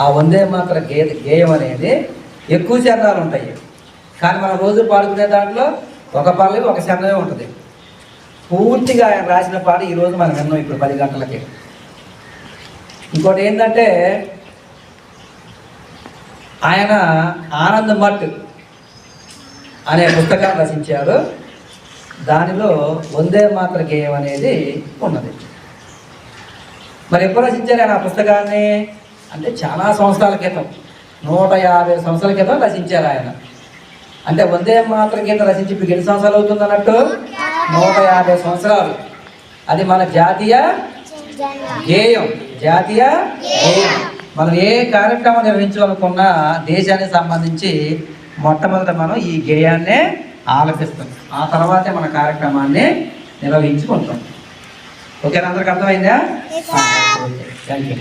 ఆ వందే మాత్ర గే గేయం అనేది ఎక్కువ చరణాలు ఉంటాయి. కానీ మనం రోజు పాడుకునే దాంట్లో ఒక పల్లవి ఒక చరణమే ఉంటుంది. పూర్తిగా ఆయన రాసిన పాట ఈరోజు మనం విన్నాం ఇప్పుడు పది గంటలకి. ఇంకోటి ఏంటంటే ఆయన ఆనంద మట్ అనే పుస్తకాన్ని రచించారు. దానిలో వందే మాత్ర గేయం అనేది ఉన్నది. మరి ఎప్పుడు రచించారు ఆయన ఆ పుస్తకాన్ని? అంటే చాలా సంవత్సరాల క్రితం. నూట యాభై సంవత్సరాల క్రితం రచించారు ఆయన. అంటే వందే మాత్ర గీత రచించి ఇప్పుడు ఎన్ని సంవత్సరాలు అవుతుంది అన్నట్టు? నూట యాభై సంవత్సరాలు. అది మన జాతీయ గేయం జాతీయ గేయం మనం ఏ కార్యక్రమం నిర్వహించాలనుకున్నా దేశానికి సంబంధించి మొట్టమొదట మనం ఈ గేయాన్నే ఆలపిస్తాం. ఆ తర్వాతే మన కార్యక్రమాన్ని నిర్వహించుకుంటాం. ఓకేనా? అందరికి అర్థమైందా? Thank you